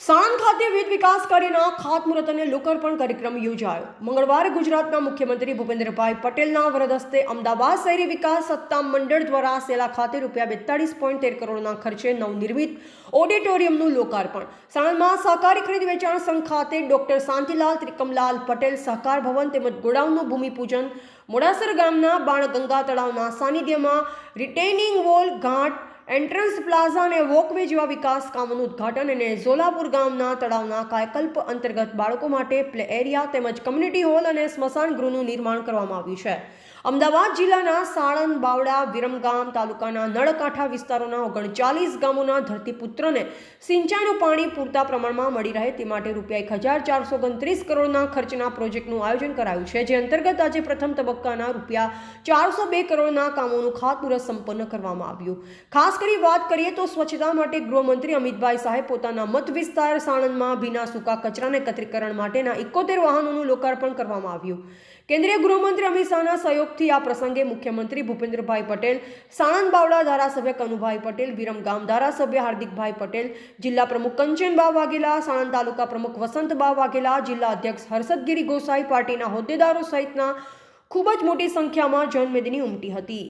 સાણંદ ખાતે વિવિધ વિકાસ કાર્યના ખાતમુહૂર્ત અને લોકાર્પણ કાર્યક્રમ યોજાયો. મંગળવારે ગુજરાતના મુખ્યમંત્રી ભૂપેન્દ્રભાઈ પટેલના વરદસ્તે અમદાવાદ શહેરી વિકાસ સત્તા મંડળ દ્વારા સેલા ખાતે રૂપિયા બેતાળીસ પોઈન્ટ તેર કરોડના ખર્ચે નવનિર્મિત ઓડિટોરિયમનું લોકાર્પણ. સાણંદમાં સહકારી ખરીદ વેચાણ સંઘ ખાતે ડોક્ટર શાંતિલાલ ત્રિકમલાલ પટેલ સહકાર ભવન તેમજ ગોડાઉનનું ભૂમિપૂજન, મોડાસર ગામના બાણગંગા તળાવના સાનિધ્યમાં રિટેનિંગ વોલ, ઘાટ એન્ટ્રન્સ પ્લાઝા અને વોકવે જેવા વિકાસ કામોનું ઉદ્ઘાટન અને ઝોલાપુર ગામના તળાવના કાયકલ્પ અંતર્ગત બાળકો માટે પ્લે એરિયા તેમજ કમ્યુનિટી હોલ અને સ્મશાન ગૃહનું નિર્માણ કરવામાં આવ્યું છે. અમદાવાદ જિલ્લાના સાણંદ બાવડા વિરમગામ તાલુકાના નળકાંઠા વિસ્તારોના ઓગણચાલીસ ગામોના ધરતીપુત્રોને સિંચાઈનું પાણી પૂરતા પ્રમાણમાં મળી રહે તે માટે રૂપિયા એક હજાર ચારસો ઓગણત્રીસ કરોડના ખર્ચના પ્રોજેક્ટનું આયોજન કરાયું છે, જે અંતર્ગત આજે પ્રથમ તબક્કાના રૂપિયા ચારસો બે કરોડના કામોનું ખાતમુહૂર્ત સંપન્ન કરવામાં આવ્યું. ખાસ કરી વાત કરીએ તો સ્વચ્છતા માટે ગૃહમંત્રી અમિતભાઈ શાહે પોતાના મત વિસ્તાર સાણંદમાં ભીના સૂકા કચરાને એકત્રીકરણ માટેના એકોતેર વાહનોનું લોકાર્પણ કરવામાં આવ્યું. કેન્દ્રીય ગૃહમંત્રી અમિત શાહના સહયોગથી આ પ્રસંગે મુખ્યમંત્રી ભૂપેન્દ્રભાઈ પટેલ, સાણંદ બાવડા ધારાસભ્ય કનુભાઈ પટેલ વિરમગામ ધારાસભ્ય હાર્દિકભાઈ પટેલ, જિલ્લા પ્રમુખ કંચનબા વાઘેલા, સાણંદ તાલુકા પ્રમુખ વસંતબા વાઘેલા, જિલ્લા અધ્યક્ષ હર્ષદગીરી ગોસાઈ પાર્ટીના હોદ્દેદારો સહિતના ખૂબ જ મોટી સંખ્યામાં જનમેદની ઉમટી હતી.